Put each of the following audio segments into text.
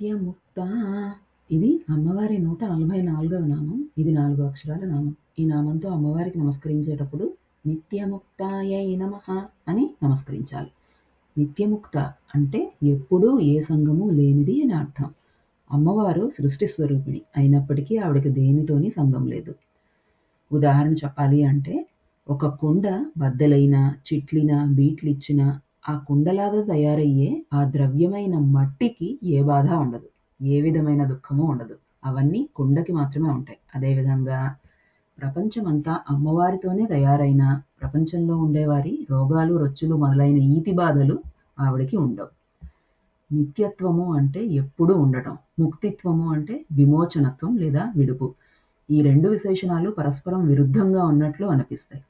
నిత్యముక్త ఇది అమ్మవారి నూట నలభై నాలుగవ నామం. ఇది నాలుగు అక్షరాల నామం. ఈ నామంతో అమ్మవారికి నమస్కరించేటప్పుడు నిత్యముక్తాయై నమ అని నమస్కరించాలి. నిత్యముక్త అంటే ఎప్పుడూ ఏ సంఘము లేనిది అని అర్థం. అమ్మవారు సృష్టి స్వరూపిణి. అయినప్పటికీ ఆవిడకి దేనితోని సంఘం లేదు. ఉదాహరణ చెప్పాలి అంటే ఒక కొండ బద్దలైన చిట్లినా బీట్లిచ్చినా ఆ కుండలాగా తయారయ్యే ఆ ద్రవ్యమైన మట్టికి ఏ బాధ ఉండదు. ఏ విధమైన దుఃఖము ఉండదు. అవన్నీ కుండకి మాత్రమే ఉంటాయి. అదేవిధంగా ప్రపంచమంతా అమ్మవారితోనే తయారైన ప్రపంచంలో ఉండేవారి రోగాలు రొచ్చులు మొదలైన ఈతి బాధలు ఆవిడకి ఉండవు. నిత్యత్వము అంటే ఎప్పుడూ ఉండటం. ముక్తిత్వము అంటే విమోచనత్వం లేదా విడుపు. ఈ రెండు విశేషణాలు పరస్పరం విరుద్ధంగా ఉన్నట్లు అనిపిస్తాయి.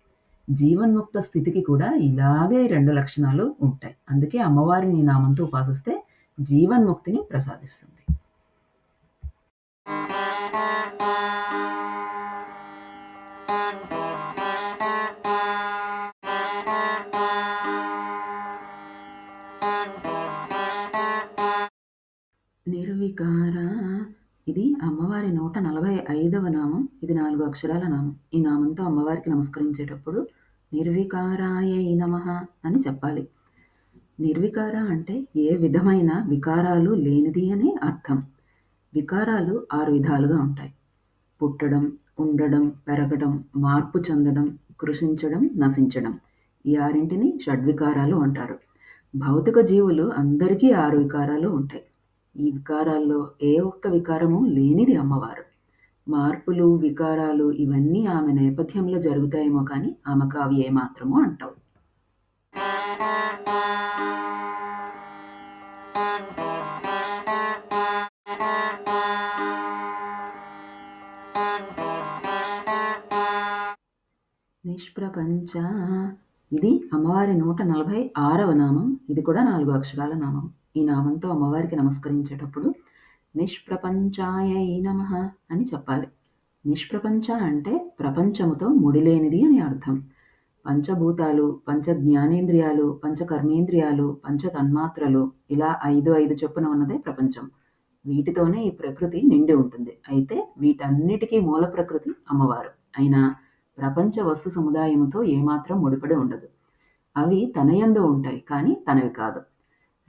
జీవన్ముక్త స్థితికి కూడా ఇలాగే రెండు లక్షణాలు ఉంటాయి. అందుకే అమ్మవారిని నామంతో ఉపాసిస్తే జీవన్ముక్తిని ప్రసాదిస్తుంది. నిర్వికార ఇది అమ్మవారి నూట నలభై ఐదవ నామం ఇది నాలుగు అక్షరాల నామం. ఈ నామంతో అమ్మవారికి నమస్కరించేటప్పుడు నిర్వికారాయ నమ అని చెప్పాలి. నిర్వికార అంటే ఏ విధమైన వికారాలు లేనిది అని అర్థం. వికారాలు ఆరు విధాలుగా ఉంటాయి. పుట్టడం ఉండడం పెరగడం మార్పు చెందడం కృషించడం నశించడం ఈ ఆరింటిని షడ్వికారాలు అంటారు. భౌతిక జీవులు అందరికీ ఆరు వికారాలు ఉంటాయి. ఈ వికారాల్లో ఏ ఒక్క వికారము లేనిది అమ్మవారు. మార్పులు వికారాలు ఇవన్నీ ఆమె నేపథ్యంలో జరుగుతాయేమో కానీ ఆమెకు అవి ఏమాత్రమో అంటావు. నిష్ప్రపంచ. ఇది అమ్మవారి నూట నలభై ఆరవ నామం. ఇది కూడా నాలుగు అక్షరాల నామం. ఈ నామంతో అమ్మవారికి నమస్కరించేటప్పుడు నిష్ప్రపంచాయ నమ అని చెప్పాలి. నిష్ప్రపంచ అంటే ప్రపంచముతో ముడిలేనిది అని అర్థం. పంచభూతాలు పంచ జ్ఞానేంద్రియాలు పంచ కర్మేంద్రియాలు పంచ తన్మాత్రలు ఇలా ఐదు ఐదు చొప్పున ఉన్నదే ప్రపంచం. వీటితోనే ఈ ప్రకృతి నిండి ఉంటుంది. అయితే వీటన్నిటికీ మూల ప్రకృతి అమ్మవారు. అయినా ప్రపంచ వస్తు సముదాయముతో ఏమాత్రం ముడిపడి ఉండదు. అవి తనయందు ఉంటాయి కానీ తనవి కాదు.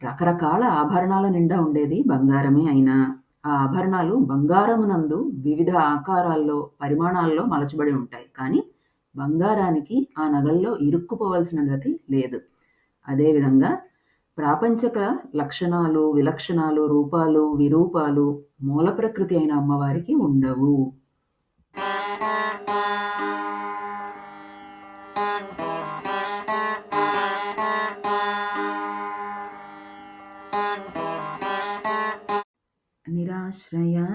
రకరకాల ఆభరణాల నిండా ఉండేది బంగారమే అయినా. ఆ ఆభరణాలు బంగారమునందు వివిధ ఆకారాల్లో పరిమాణాల్లో మలచబడి ఉంటాయి. కానీ బంగారానికి ఆ నగల్లో ఇరుక్కుపోవలసిన గతి లేదు. అదేవిధంగా ప్రాపంచక లక్షణాలు విలక్షణాలు రూపాలు విరూపాలు మూల ప్రకృతి అయిన అమ్మవారికి ఉండవు. నిరాశ్రయ.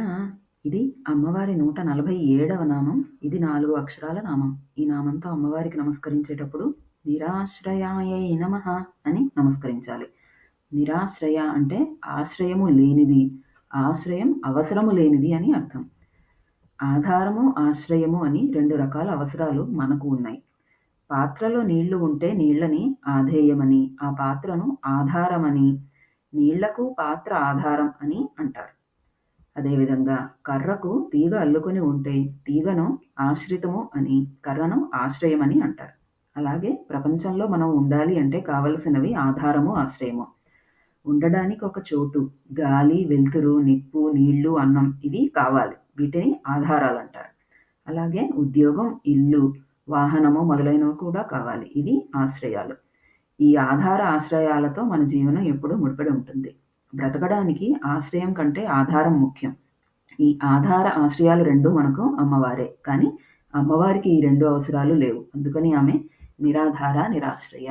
ఇది అమ్మవారి నూట నలభై ఏడవ నామం. ఇది నాలుగు అక్షరాల నామం. ఈ నామంతో అమ్మవారికి నమస్కరించేటప్పుడు నిరాశ్రయాయ నమ అని నమస్కరించాలి. నిరాశ్రయ అంటే ఆశ్రయము లేనిది. ఆశ్రయం అవసరము లేనిది అని అర్థం. ఆధారము ఆశ్రయము అని రెండు రకాల అవసరాలు మనకు ఉన్నాయి. పాత్రలో నీళ్ళు ఉంటే నీళ్ళని ఆధేయమని ఆ పాత్రను ఆధారమని నీళ్ళకు పాత్ర ఆధారం అని అంటారు. అదేవిధంగా కర్రకు తీగ అల్లుకొని ఉంటే తీగను ఆశ్రితము అని కర్రను ఆశ్రయమని అంటారు. అలాగే ప్రపంచంలో మనం ఉండాలి అంటే కావలసినవి ఆధారము ఆశ్రయము. ఉండడానికి ఒక చోటు గాలి వెలుతురు నిప్పు నీళ్ళు అన్నం ఇవి కావాలి. వీటిని ఆధారాలు అంటారు. అలాగే ఉద్యోగం ఇల్లు వాహనము మొదలైనవి కూడా కావాలి. ఇవి ఆశ్రయాలు. ఈ ఆధార ఆశ్రయాలతో మన జీవనం ఎప్పుడూ ముడిపడి ఉంటుంది. బ్రతకడానికి ఆశ్రయం కంటే ఆధారం ముఖ్యం. ఈ ఆధార ఆశ్రయాలు రెండు మనకు అమ్మవారే. కానీ అమ్మవారికి ఈ రెండు అవసరాలు లేవు. అందుకని ఆమె నిరాధార నిరాశ్రయ.